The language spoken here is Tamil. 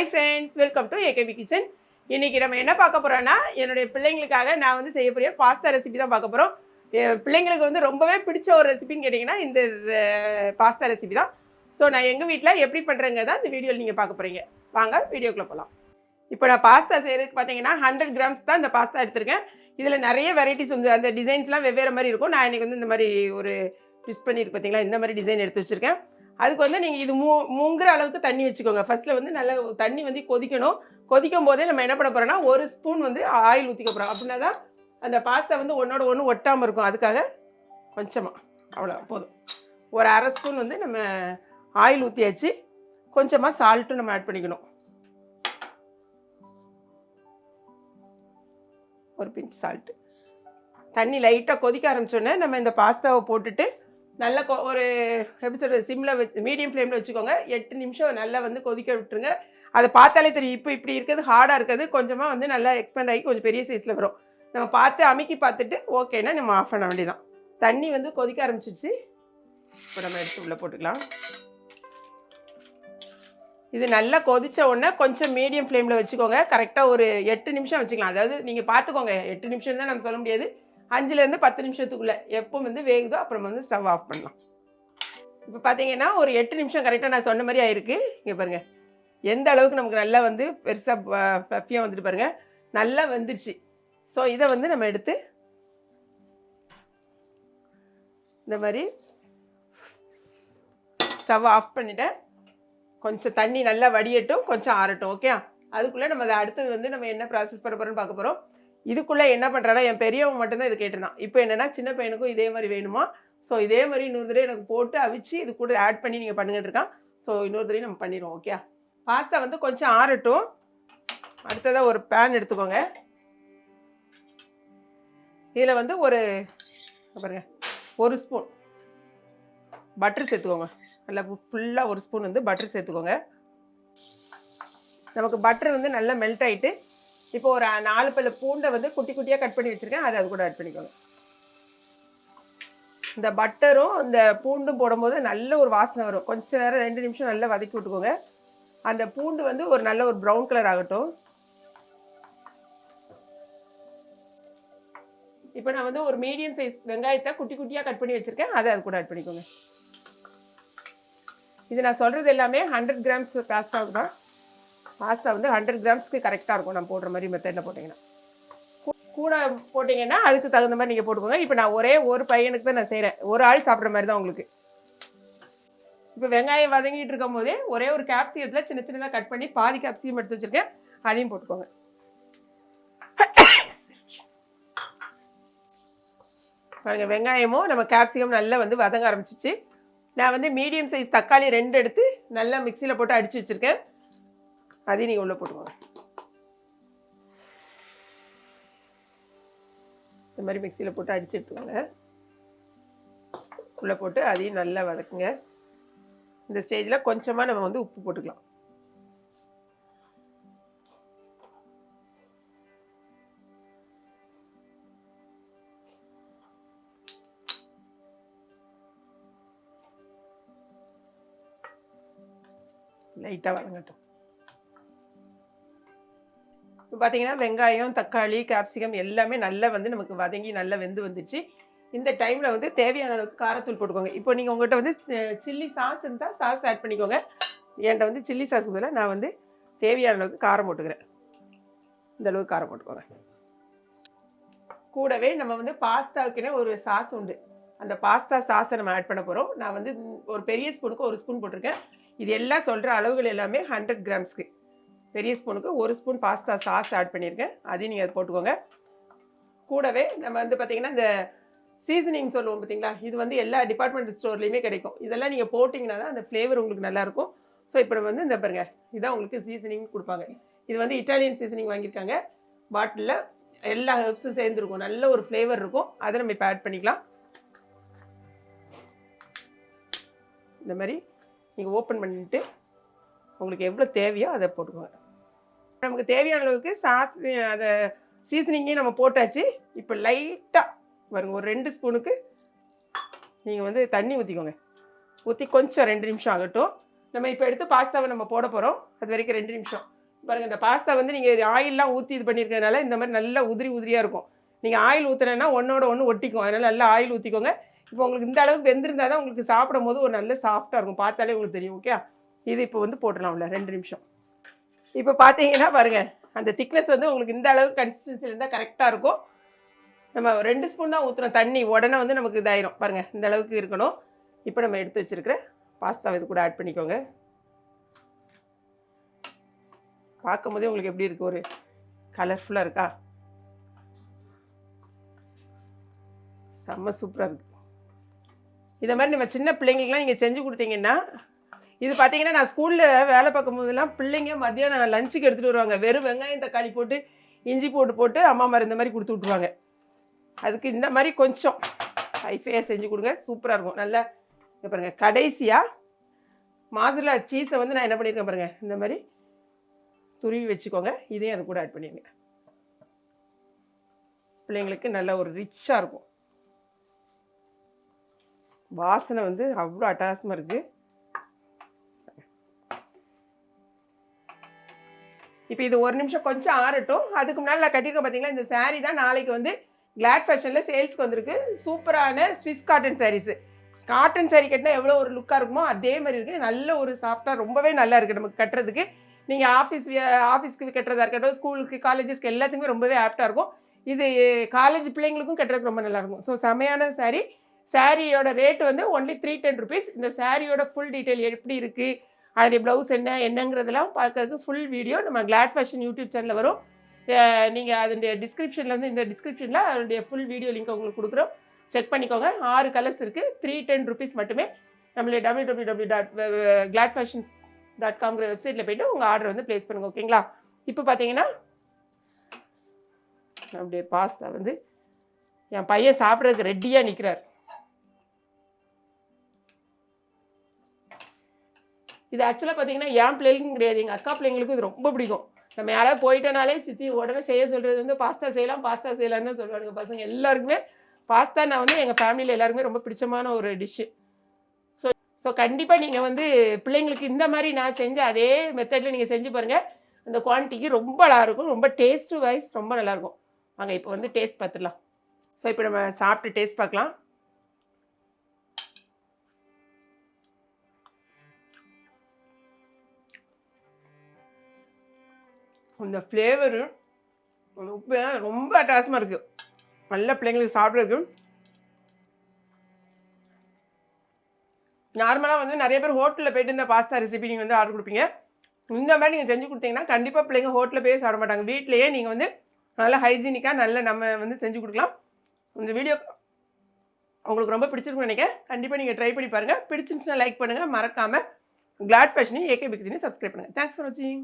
Hi friends welcome to AKP kitchen இன்னைக்கு நம்ம என்ன பார்க்க போகிறோன்னா என்னுடைய பிள்ளைங்களுக்காக நான் வந்து செய்யக்கூடிய பாஸ்தா ரெசிபி தான் பார்க்க போகிறோம் பிள்ளைங்களுக்கு வந்து ரொம்பவே பிடிச்ச ஒரு ரெசிபின்னு கேட்டிங்கன்னா இந்த பாஸ்தா ரெசிபி தான். ஸோ நான் எங்கள் வீட்டில் எப்படி பண்ணுறேங்க தான் இந்த வீடியோவில் நீங்கள் பார்க்க போகிறீங்க வாங்க வீடியோக்குள்ளே போகலாம் இப்போ நான் பாஸ்தா செய்கிறதுக்கு பார்த்தீங்கன்னா ஹண்ட்ரட் கிராம்ஸ் தான் இந்த பாஸ்தா எடுத்திருக்கேன். இதில் நிறைய வெரைட்டிஸ் வந்து அந்த டிசைன்ஸ்லாம் வெவ்வேறு மாதிரி இருக்கும். நான் இன்னைக்கு வந்து இந்த மாதிரி ஒரு ட்விஸ்ட் பண்ணியிருக்கு பார்த்தீங்களா இந்த மாதிரி டிசைன் எடுத்து வச்சுருக்கேன். அதுக்கு வந்து நீங்கள் இது மூ மூங்குற அளவுக்கு தண்ணி வச்சுக்கோங்க. ஃபர்ஸ்ட்டில் வந்து நல்லா தண்ணி வந்து கொதிக்கணும். கொதிக்கும் போதே நம்ம என்ன பண்ண போகிறோம்னா ஒரு ஸ்பூன் வந்து ஆயில் ஊற்றிக்க போகிறோம் அப்படின்னா தான் அந்த பாஸ்தா வந்து ஒன்றோட ஒன்று ஒட்டாமல் இருக்கும். அதுக்காக கொஞ்சமாக அவ்வளோ போதும். ஒரு அரை ஸ்பூன் வந்து நம்ம ஆயில் ஊற்றியாச்சு கொஞ்சமாக சால்ட்டும் நம்ம ஆட் பண்ணிக்கணும். ஒரு பிஞ்ச் சால்ட்டு தண்ணி லைட்டாக கொதிக்க ஆரம்பிச்சோடனே நம்ம இந்த பாஸ்தாவை போட்டுட்டு நல்ல கொ ஒரு எப்படி சொல்கிறது சிம்மில் வச்சு மீடியம் ஃப்ளேமில் வச்சுக்கோங்க. எட்டு நிமிஷம் நல்லா வந்து கொதிக்க விட்டுருங்க. அதை பார்த்தாலே தெரியும். இப்போ இப்படி இருக்கிறது ஹார்டாக இருக்கிறது கொஞ்சமாக வந்து நல்லா எக்ஸ்பேண்ட் ஆகி கொஞ்சம் பெரிய சைஸில் வரும். நம்ம பார்த்து அமைக்கி பார்த்துட்டு ஓகேன்னா நம்ம ஆஃப் பண்ண வேண்டியதான் தண்ணி வந்து கொதிக்க ஆரம்பிச்சிடுச்சு இப்போ நம்ம எடுத்து உள்ளே போட்டுக்கலாம். இது நல்லா கொதித்த உடனே கொஞ்சம் மீடியம் ஃப்ளேமில் வச்சுக்கோங்க. கரெக்டாக ஒரு எட்டு நிமிஷம் வச்சுக்கலாம். அதாவது நீங்கள் பார்த்துக்கோங்க. எட்டு நிமிஷம் தான் நம்ம சொல்ல முடியாது. அஞ்சுலேருந்து பத்து நிமிஷத்துக்குள்ளே எப்போ வந்து வேகுதோ அப்புறம் வந்து ஸ்டவ் ஆஃப் பண்ணலாம். இப்போ பார்த்தீங்கன்னா ஒரு எட்டு நிமிஷம் கரெக்டாக நான் சொன்ன மாதிரி ஆயிருக்கு. இங்கே பாருங்கள் எந்த அளவுக்கு நமக்கு நல்லா வந்து பெருசாக ஃப்ளஃபியாக வந்துட்டு பாருங்கள் நல்லா வந்துடுச்சு ஸோ இதை வந்து நம்ம எடுத்து இந்த மாதிரி ஸ்டவ் ஆஃப் பண்ணிவிட்டேன் கொஞ்சம் தண்ணி நல்லா வடியட்டும் கொஞ்சம் ஆறட்டும் ஓகே அதுக்குள்ளே நம்ம அதை அடுத்தது வந்து நம்ம என்ன ப்ராசஸ் பண்ண போகிறோம்னு பார்க்க போகிறோம் இதுக்குள்ளே என்ன பண்ணுறான்னா என் பெரியவன் மட்டும்தான் இது கேட்டிருந்தான். இப்போ என்னென்னா சின்ன பையனுக்கும் இதே மாதிரி வேணுமா? ஸோ இதே மாதிரி இன்னொரு தடவை எனக்கு போட்டு அவிச்சு இது கூட ஆட் பண்ணி நீங்கள் பண்ணுங்கிட்டு இருக்கான். ஸோ இன்னொரு தடவை நம்ம பண்ணிடுவோம் ஓகே பாஸ்தா வந்து கொஞ்சம் ஆறட்டும். அடுத்ததாக ஒரு பேன் எடுத்துக்கோங்க. இதில் வந்து ஒரு பாருங்க ஒரு ஸ்பூன் பட்டர் சேர்த்துக்கோங்க. நல்லா ஃபுல்லாக ஒரு ஸ்பூன் வந்து பட்டர் சேர்த்துக்கோங்க. நமக்கு பட்டர் வந்து நல்லா மெல்ட் ஆகிட்டு இப்போ ஒரு நாலு பல்லு பூண்டை வந்து குட்டி குட்டியாக கட் பண்ணி வச்சுருக்கேன். அதை அது கூட ஆட் பண்ணிக்கோங்க. இந்த பட்டரும் இந்த பூண்டும் போடும்போது நல்ல ஒரு வாசனை வரும். கொஞ்ச நேரம் ரெண்டு நிமிஷம் நல்லா வதக்கி விட்டுக்கோங்க. அந்த பூண்டு வந்து ஒரு நல்ல ஒரு ப்ரௌன் கலர் ஆகட்டும். இப்போ நான் வந்து ஒரு மீடியம் சைஸ் வெங்காயத்தை குட்டி குட்டியாக கட் பண்ணி வச்சுருக்கேன். அதை அது கூட ஆட் பண்ணிக்கோங்க. இது நான் சொல்கிறது எல்லாமே ஹண்ட்ரட் கிராம்ஸ் பாஸ்தாவுக்கு தான். பாஸ்தா வந்து ஹண்ட்ரட் கிராம்ஸ்க்கு கரெக்டாக இருக்கும். நான் போடுற மாதிரி மெத்தடில் போட்டிங்கன்னா. கூ- கூட போட்டிங்கன்னா அதுக்கு தகுந்த மாதிரி நீங்கள் போட்டுக்கோங்க. இப்போ நான் ஒரே ஒரு பையனுக்கு தான் நான் செய்கிறேன் ஒரு ஆள் சாப்பிட்ற மாதிரி தான் உங்களுக்கு. இப்போ வெங்காயம் வதங்கிட்டு இருக்கும் போதே ஒரே ஒரு கேப்சியத்தில் சின்ன சின்னதாக கட் பண்ணி பாதி கேப்சியம் எடுத்து வச்சுருக்கேன். அதையும் போட்டுக்கோங்க. பாருங்க வெங்காயமும் நம்ம கேப்சிகம் நல்லா வந்து வதங்க ஆரம்பிச்சிச்சு. நான் வந்து மீடியம் சைஸ் தக்காளி ரெண்டு எடுத்து நல்லா மிக்சியில் போட்டு அடித்து வச்சுருக்கேன். அதையும் நீங்கள் உள்ளே போட்டுக்கோங்க. இந்த மாதிரி மிக்சியில் போட்டு அடிச்சு எடுத்துக்கோங்க. உள்ளே போட்டு அதையும் நல்லா வதக்குங்க. இந்த ஸ்டேஜில் கொஞ்சமாக நம்ம வந்து உப்பு போட்டுக்கலாம். லைட்டாக வதங்கட்டும். பார்த்தீங்கன்னா வெங்காயம் தக்காளி கேப்சிகம் எல்லாமே நல்லா வந்து நமக்கு வதங்கி நல்லா வெந்து வந்துச்சு. இந்த டைமில் வந்து தேவையான அளவுக்கு காரத்தூள் போட்டுக்கோங்க. இப்போ நீங்கள் உங்கள்கிட்ட வந்து சில்லி சாஸ் இருந்தால் சாஸ் ஆட் பண்ணிக்கோங்க. என்கிட்ட வந்து சில்லி சாஸ் பதிலாக நான் வந்து தேவையான அளவுக்கு காரம் போட்டுக்கிறேன். இந்த அளவுக்கு காரம் போட்டுக்கோங்க. கூடவே நம்ம வந்து பாஸ்தாவுக்குன்னு ஒரு சாஸ் உண்டு. அந்த பாஸ்தா சாஸை நம்ம ஆட் பண்ண போகிறோம் நான் வந்து ஒரு பெரிய ஸ்பூனுக்கு ஒரு ஸ்பூன் போட்டிருக்கேன். இது எல்லாம் சொல்கிற அளவுகள் எல்லாமே ஹண்ட்ரட் கிராம்ஸ்க்கு பெரிய ஸ்பூனுக்கு ஒரு ஸ்பூன் பாஸ்தா சாஸ் ஆட் பண்ணியிருக்கேன். அதையும் நீங்கள் அதை போட்டுக்கோங்க. கூடவே நம்ம வந்து பார்த்திங்கன்னா இந்த சீசனிங் சொல்லுவோம் பார்த்தீங்களா இது வந்து எல்லா டிபார்ட்மெண்ட் ஸ்டோர்லேயுமே கிடைக்கும். இதெல்லாம் நீங்கள் போட்டிங்கன்னா தான் அந்த ஃப்ளேவர் உங்களுக்கு நல்லாயிருக்கும் ஸோ இப்போ வந்து இந்த பாருங்க. இதான் உங்களுக்கு சீசனிங் கொடுப்பாங்க. இது வந்து இட்டாலியன் சீசனிங் வாங்கியிருக்காங்க. பாட்டிலில் எல்லா ஹெர்ப்ஸும் சேர்ந்துருக்கும். நல்ல ஒரு ஃப்ளேவர் இருக்கும். அதை நம்ம இப்போ ஆட் பண்ணிக்கலாம். இந்த மாதிரி நீங்கள் ஓப்பன் பண்ணிட்டு உங்களுக்கு எவ்வளோ தேவையோ அதை போட்டுக்கோங்க. நமக்கு தேவையான அளவுக்கு சாஸ் அதை சீசனிங்கே நம்ம போட்டாச்சு. இப்போ லைட்டாக பாருங்க ஒரு ரெண்டு ஸ்பூனுக்கு நீங்கள் வந்து தண்ணி ஊற்றிக்கோங்க ஊற்றி கொஞ்சம் ரெண்டு நிமிஷம் ஆகட்டும். நம்ம இப்போ எடுத்து பாஸ்தாவை நம்ம போட போகிறோம் அது வரைக்கும் ரெண்டு நிமிஷம். பாருங்கள் இந்த பாஸ்தா வந்து நீங்கள் ஆயிலெலாம் ஊற்றி இது பண்ணியிருக்கிறதுனால இந்த மாதிரி நல்லா உதிரி உதிரியாக இருக்கும். நீங்கள் ஆயில் ஊற்றுனேன்னா ஒன்றோட ஒன்று ஒட்டிக்கும். அதனால் நல்லா ஆயில் ஊற்றிக்கோங்க இப்போ உங்களுக்கு இந்த அளவுக்கு வெந்திருந்தா தான் உங்களுக்கு சாப்பிடும் போது ஒரு நல்ல சாஃப்டாக இருக்கும். பார்த்தாலே உங்களுக்கு தெரியும் ஓகே இது இப்போ வந்து போட்டுடலாம்ல ரெண்டு நிமிஷம். இப்போ பார்த்தீங்கன்னா பாருங்கள் அந்த திக்னஸ் வந்து உங்களுக்கு இந்த அளவுக்கு கன்சிஸ்டன்சியில் இருந்தால் கரெக்டாக இருக்கும். நம்ம ரெண்டு ஸ்பூன் தான் ஊற்றுறோம் தண்ணி உடனே வந்து நமக்கு இதாயிரும். பாருங்கள் இந்த அளவுக்கு இருக்கணும். இப்போ நம்ம எடுத்து வச்சிருக்கிற பாஸ்தாவை இது கூட ஆட் பண்ணிக்கோங்க. பார்க்கும்போதே உங்களுக்கு எப்படி இருக்குது ஒரு கலர்ஃபுல்லாக இருக்கா? செம்ம சூப்பராக இருக்குது இதை மாதிரி நம்ம சின்ன பிள்ளைங்களுக்குலாம் நீங்கள் செஞ்சு கொடுத்தீங்கன்னா இது பார்த்தீங்கன்னா நான் ஸ்கூலில் வேலை பார்க்கும் போதெல்லாம் பிள்ளைங்க மத்தியானம் லஞ்சுக்கு எடுத்துகிட்டு வருவாங்க. வெறும் வெங்காயம் தக்காளி போட்டு இஞ்சி போட்டு போட்டு அம்மா மாதிரி இந்த மாதிரி கொடுத்து விட்ருவாங்க அதுக்கு இந்த மாதிரி கொஞ்சம் ஹைஃபையாக செஞ்சு கொடுங்க. சூப்பராக இருக்கும். நல்லா இங்கே பாருங்கள் கடைசியாக மாதுளா சீஸை வந்து நான் என்ன பண்ணியிருக்கேன் பாருங்கள் இந்த மாதிரி துருவி வச்சுக்கோங்க. இதையும் அது கூட ஆட் பண்ணிடுங்க பிள்ளைங்களுக்கு நல்ல ஒரு ரிச்சாக இருக்கும். வாசனை வந்து அவ்வளோ அட்டாசமாக இருக்குது இப்போ இது ஒரு நிமிஷம் கொஞ்சம் ஆறட்டும். அதுக்கு முன்னால் நான் கட்டியிருக்கேன் பார்த்தீங்களா இந்த saree தான் நாளைக்கு வந்து கிளாட் ஃபேஷனில் சேல்ஸ்க்கு வந்திருக்கு. சூப்பரான Swiss cotton sarees cotton saree கட்டினா எவ்வளோ ஒரு லுக்காக இருக்குமோ அதே மாதிரி இருக்குது நல்ல ஒரு சாஃப்டாக ரொம்பவே நல்லா இருக்குது நமக்கு கட்டுறதுக்கு. நீங்கள் ஆஃபீஸ் ஆஃபீஸ்க்கு கட்டுறதா இருக்கட்டும் ஸ்கூலுக்கு காலேஜஸ்க்கு எல்லாத்துக்குமே ரொம்பவே ஆப்டாக இருக்கும். இது காலேஜ் பிள்ளைங்களுக்கும் கட்டுறதுக்கு ரொம்ப நல்லாயிருக்கும் ஸோ செமையான சாரீ சாரியோட ரேட் வந்து ஒன்லி த்ரீ டென் ருபீஸ் இந்த சாரியோட ஃபுல் டீட்டெயில் எப்படி இருக்குது அது ப்ளவுஸ் என்ன என்னங்கிறதெல்லாம் பார்க்கறதுக்கு ஃபுல் வீடியோ நம்ம கிளாட் ஃபேஷன் யூடியூப் சேனலில் வரும். நீங்கள் அதனுடைய டிஸ்கிரிப்ஷனில் வந்து இந்த டிஸ்கிரிப்ஷனில் அதனுடைய ஃபுல் வீடியோ லிங்க் உங்களுக்கு கொடுக்குறோம். செக் பண்ணிக்கோங்க. ஆறு கலர்ஸ் இருக்குது த்ரீ டென் ருபீஸ் மட்டுமே. நம்மளுடைய W W W dot glad fashions dot காம்ங்கிற வெப்சைட்டில் போய்ட்டு உங்கள் ஆர்டர் வந்து ப்ளேஸ் பண்ணுங்க ஓகேங்களா இப்போ பார்த்தீங்கன்னா அப்படியே பாஸ்தா வந்து என் பையன் சாப்பிட்றதுக்கு ரெடியாக நிற்கிறார் இது ஆக்சுவலாக பார்த்தீங்கன்னா என் பிள்ளைங்களுக்கும் கிடையாது. எங்கள் அக்கா பிள்ளைங்களுக்கும் இது ரொம்ப பிடிக்கும். நம்ம யாராவது போயிட்டனாலே சித்தி உடனே செய்ய சொல்கிறது வந்து பாஸ்தா செய்யலாம் பாஸ்தா செய்யலாம்னு சொல்லுவாங்க பசங்க. எல்லாருக்குமே பாஸ்தா நான் வந்து எங்கள் ஃபேமிலியில் எல்லாருக்குமே ரொம்ப பிடிச்சமான ஒரு டிஷ்ஷு ஸோ ஸோ கண்டிப்பாக நீங்கள் வந்து பிள்ளைங்களுக்கு இந்த மாதிரி நான் செஞ்ச அதே மெத்தடில் நீங்கள் செஞ்சு பாருங்கள் அந்த குவான்டிட்டிக்கு ரொம்ப நல்லாயிருக்கும். ரொம்ப டேஸ்ட் வைஸ் ரொம்ப நல்லாயிருக்கும். வாங்க இப்போ வந்து டேஸ்ட் பார்த்துடலாம் ஸோ இப்போ நம்ம சாப்பிட்டு டேஸ்ட் பார்க்கலாம் அந்த ஃப்ளேவரு உப்பு ரொம்ப அட்டாசமாக இருக்குது நல்ல பிள்ளைங்களுக்கு சாப்பிட்றதுக்கு. நார்மலாக வந்து நிறைய பேர் ஹோட்டலில் போயிட்டு இந்த பாஸ்தா ரெசிபி நீங்கள் வந்து ஆர்டர் கொடுப்பீங்க. இந்த மாதிரி நீங்கள் செஞ்சு கொடுத்தீங்கன்னா கண்டிப்பாக பிள்ளைங்க ஹோட்டலில் போய் சாப்பிட மாட்டாங்க. வீட்டிலேயே நீங்கள் வந்து நல்ல ஹைஜீனிக்காக நல்ல நம்ம வந்து செஞ்சு கொடுக்கலாம். இந்த வீடியோ உங்களுக்கு ரொம்ப பிடிச்சிருக்கும்னு நினைக்கிறேன். கண்டிப்பாக நீங்கள் ட்ரை பண்ணி பாருங்கள் பிடிச்சிருந்துச்சுன்னா லைக் பண்ணுங்கள் மறக்காமல் கிளாட் ஃபேஷனையும் ஏகே பிக்சினையும் சப்ஸ்கிரைப் பண்ணுங்கள் தேங்க்ஸ் ஃபார் வாட்சிங்